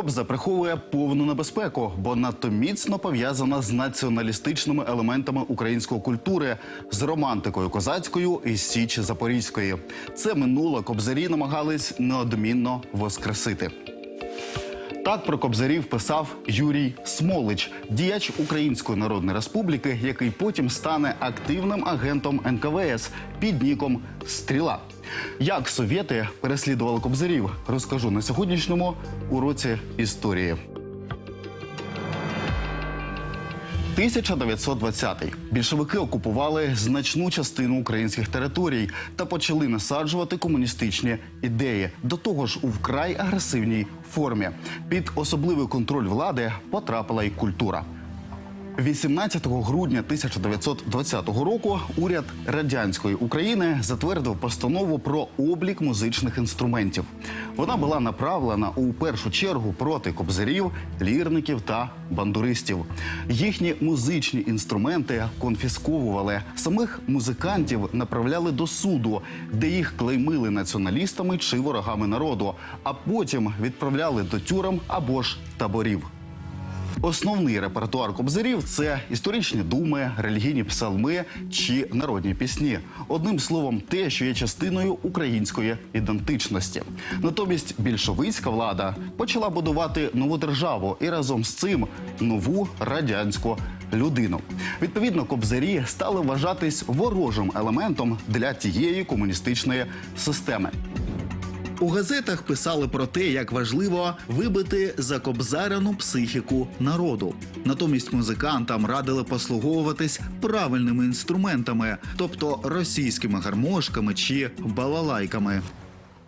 Кобза приховує повну небезпеку, бо надто міцно пов'язана з націоналістичними елементами української культури, з романтикою козацькою і Січ Запорізької. Це минуле кобзарі намагались неодмінно воскресити. Так про кобзарів писав Юрій Смолич, діяч Української Народної Республіки, який потім стане активним агентом НКВС під ніком Стріла. Як совєти переслідували кобзарів, розкажу на сьогоднішньому уроці історії. 1920-й. Більшовики окупували значну частину українських територій та почали насаджувати комуністичні ідеї. До того ж, у вкрай агресивній формі. Під особливий контроль влади потрапила й культура. 18 грудня 1920 року уряд радянської України затвердив постанову про облік музичних інструментів. Вона була направлена у першу чергу проти кобзарів, лірників та бандуристів. Їхні музичні інструменти конфісковували. Самих музикантів направляли до суду, де їх клеймили націоналістами чи ворогами народу, а потім відправляли до тюрем або ж таборів. Основний репертуар кобзарів це історичні думи, релігійні псалми чи народні пісні. Одним словом, те, що є частиною української ідентичності. Натомість більшовицька влада почала будувати нову державу і разом з цим нову радянську людину. Відповідно, кобзарі стали вважатись ворожим елементом для тієї комуністичної системи. У газетах писали про те, як важливо вибити закобзарену психіку народу. Натомість музикантам радили послуговуватись правильними інструментами, тобто російськими гармошками чи балалайками.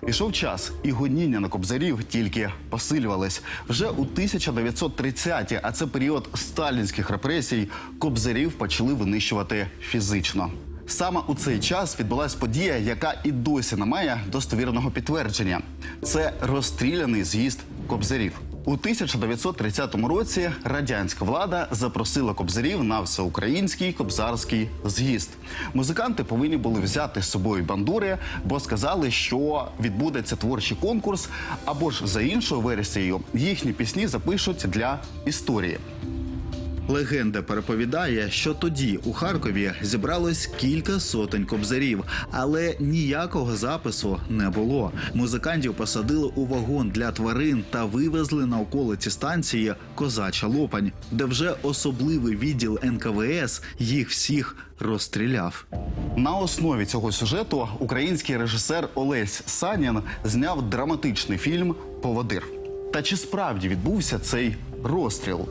Ішов час, і гоніння на кобзарів тільки посилювались. Вже у 1930-ті, а це період сталінських репресій, кобзарів почали винищувати фізично. Саме у цей час відбулася подія, яка і досі не має достовірного підтвердження. Це розстріляний з'їзд кобзарів. У 1930 році радянська влада запросила кобзарів на всеукраїнський кобзарський з'їзд. Музиканти повинні були взяти з собою бандури, бо сказали, що відбудеться творчий конкурс, або ж за іншою версією їхні пісні запишуть для історії. Легенда переповідає, що тоді у Харкові зібралось кілька сотень кобзарів, але ніякого запису не було. Музикантів посадили у вагон для тварин та вивезли на околиці станції Козача Лопань, де вже особливий відділ НКВС їх всіх розстріляв. На основі цього сюжету український режисер Олесь Санін зняв драматичний фільм Поводир. Та чи справді відбувся цей розстріл?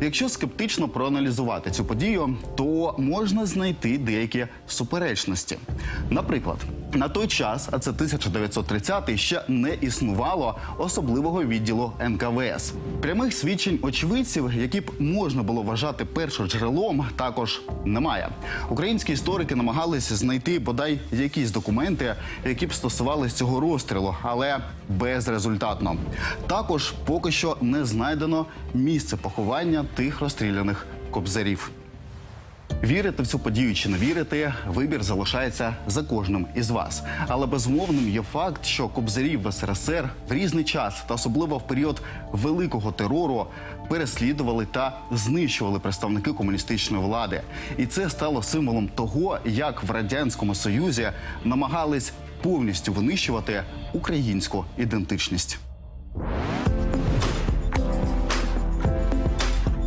Якщо скептично проаналізувати цю подію, то можна знайти деякі суперечності. Наприклад, на той час, а це 1930-й, ще не існувало особливого відділу НКВС. Прямих свідчень очевидців, які б можна було вважати першоджерелом, також немає. Українські історики намагалися знайти бодай якісь документи, які б стосувалися цього розстрілу, але безрезультатно. Також поки що не знайдено місце поховання тих розстріляних кобзарів. Вірити в цю подію чи не вірити, вибір залишається за кожним із вас. Але безмовним є факт, що кобзарів в СРСР в різний час та особливо в період великого терору переслідували та знищували представники комуністичної влади. І це стало символом того, як в радянському союзі намагались повністю винищувати українську ідентичність.